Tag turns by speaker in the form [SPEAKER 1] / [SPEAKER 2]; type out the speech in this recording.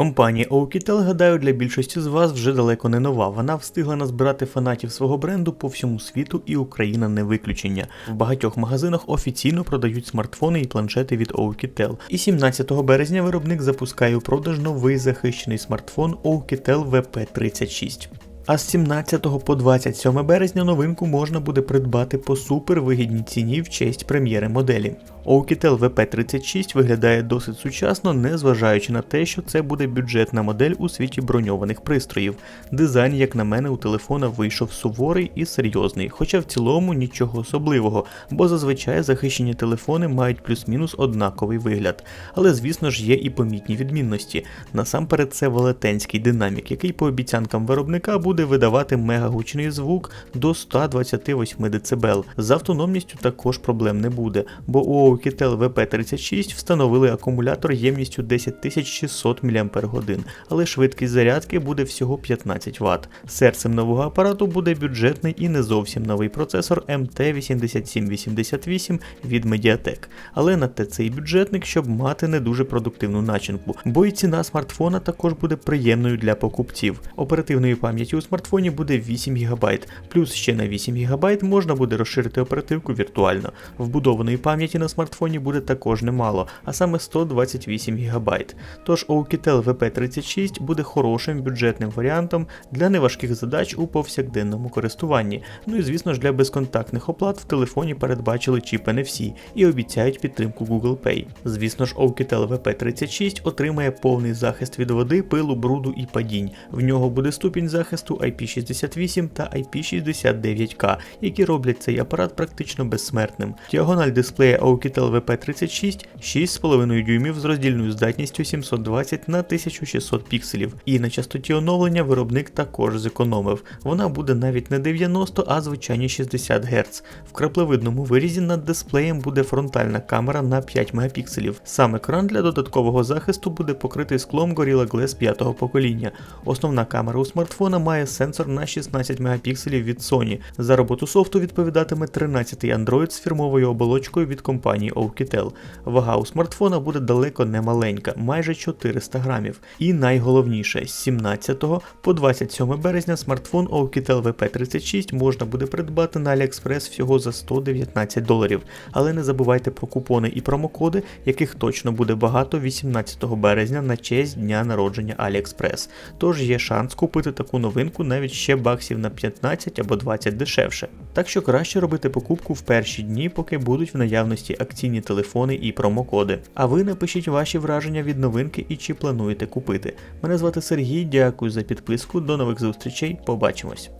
[SPEAKER 1] Компанія Oukitel, гадаю, для більшості з вас вже далеко не нова. Вона встигла назбирати фанатів свого бренду по всьому світу, і Україна не виключення. В багатьох магазинах офіційно продають смартфони і планшети від Oukitel. І 17 березня виробник запускає у продаж новий захищений смартфон Oukitel VP36. А з 17 по 27 березня новинку можна буде придбати по супервигідній ціні в честь прем'єри моделі. Oukitel VP36 виглядає досить сучасно, незважаючи на те, що це буде бюджетна модель у світі броньованих пристроїв. Дизайн, як на мене, у телефона вийшов суворий і серйозний, хоча в цілому нічого особливого, бо зазвичай захищені телефони мають плюс-мінус однаковий вигляд. Але звісно ж є і помітні відмінності. Насамперед це велетенський динамік, який по обіцянкам виробника буде видавати мегагучний звук до 128 дБ. З автономністю також проблем не буде, бо у Oukitel VP36 встановили акумулятор ємністю 10600 мАч, але швидкість зарядки буде всього 15 Вт. Серцем нового апарату буде бюджетний і не зовсім новий процесор MT8788 від Mediatek. Але на те цей бюджетник, щоб мати не дуже продуктивну начинку, бо і ціна смартфона також буде приємною для покупців. Оперативної пам'яті у смартфоні буде 8 ГБ, плюс ще на 8 ГБ можна буде розширити оперативку віртуально. Вбудованої пам'яті на смартфоні буде також немало, а саме 128 ГБ. Тож Oukitel VP36 буде хорошим бюджетним варіантом для неважких задач у повсякденному користуванні. Ну і звісно ж для безконтактних оплат в телефоні передбачили чіп NFC і обіцяють підтримку Google Pay. Звісно ж, Oukitel VP36 отримає повний захист від води, пилу, бруду і падінь. В нього буде ступінь захисту IP68 та IP69K, які роблять цей апарат практично безсмертним. Діагональ дисплея Oukitel VP36 6,5 дюймів з роздільною здатністю 720 на 1600 пікселів. І на частоті оновлення виробник також зекономив. Вона буде навіть не 90, а звичайні 60 Гц. В краплевидному вирізі над дисплеєм буде фронтальна камера на 5 мегапікселів. Сам екран для додаткового захисту буде покритий склом Gorilla Glass 5 покоління. Основна камера у смартфона має сенсор на 16 мегапікселів від Sony. За роботу софту відповідатиме 13-й Android з фірмовою оболочкою від компанії Oukitel. Вага у смартфона буде далеко не маленька, майже 400 грамів. І найголовніше, з 17 по 27 березня смартфон Oukitel VP36 можна буде придбати на AliExpress всього за 119 доларів. Але не забувайте про купони і промокоди, яких точно буде багато 18 березня на честь дня народження AliExpress. Тож є шанс купити таку новинку навіть ще баксів на 15 або 20 дешевше. Так що краще робити покупку в перші дні, поки будуть в наявності акційні телефони і промокоди. А ви напишіть ваші враження від новинки і чи плануєте купити. Мене звати Сергій, дякую за підписку, до нових зустрічей, побачимось.